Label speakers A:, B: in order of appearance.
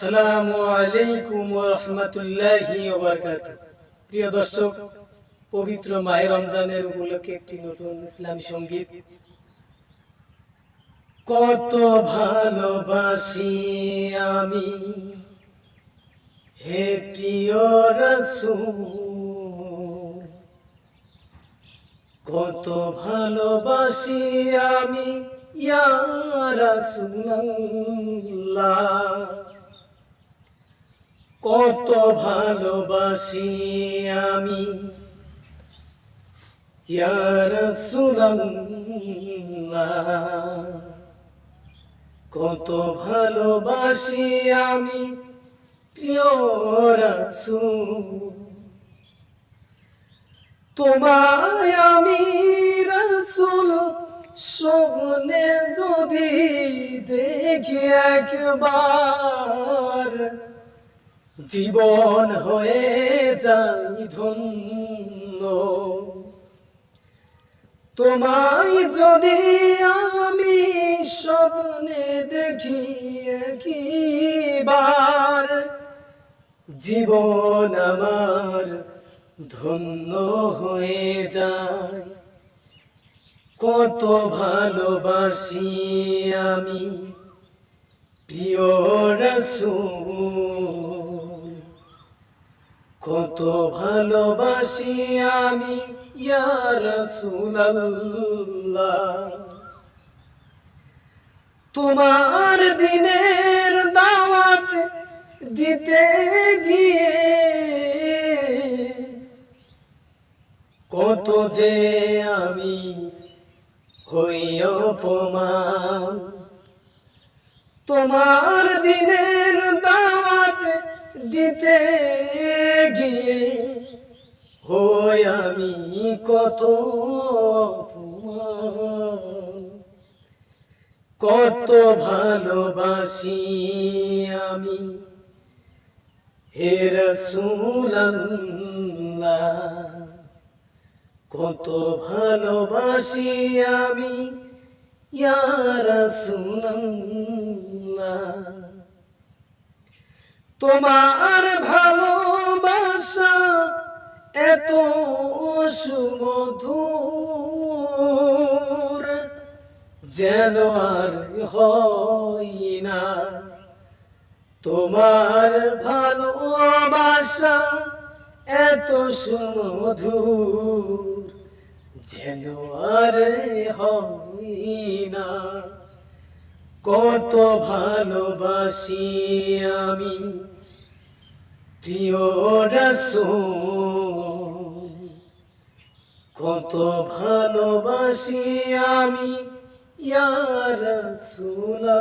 A: আসসালামু আলাইকুম রহমতুল্লাহি প্রিয় দর্শক, পবিত্র মাহে রমজানের উপলক্ষে একটি নতুন ইসলামী সংগীত। কত ভালোবাসি আমি, হে প্রিয় রসূল। কত ভালোবাসি আমি, ইয়া রাসূলুল্লাহ। কত ভালোবাসি আমি। কত ভালোবাসি আমি প্রিয় তোমায় আমি রাসূল স্বপ্নে যদি দেখি একবার জীবন হয়ে যাই ধন্য। তোমায় যদি আমি স্বপ্নে দেখি একবার জীবন আমার ধন্য হয়ে যায়। কত ভালোবাসি আমি, প্রিয় রসূল। কত ভালোবাসি আমি তোমার দিনের দাওয়াত দিতে গিয়ে কত যে আমি হই অপমান। তোমার দিনের দাওয়াত দিতে হই আমি কত কত ভালোবাসি আমি হে রসুল্লাহ কত ভালোবাসি আমি ইয়া রাসূলুল্লাহ। তোমার ভালোবাসা এত সুমধুর যেন আর হয় না। তোমার ভালোবাসা এত সুমধুর যেন আর হয় না। কত ভালোবাসি আমি প্রিয় রসূল। কত ভালোবাসি আমি ইয়া রাসূলুল্লাহ।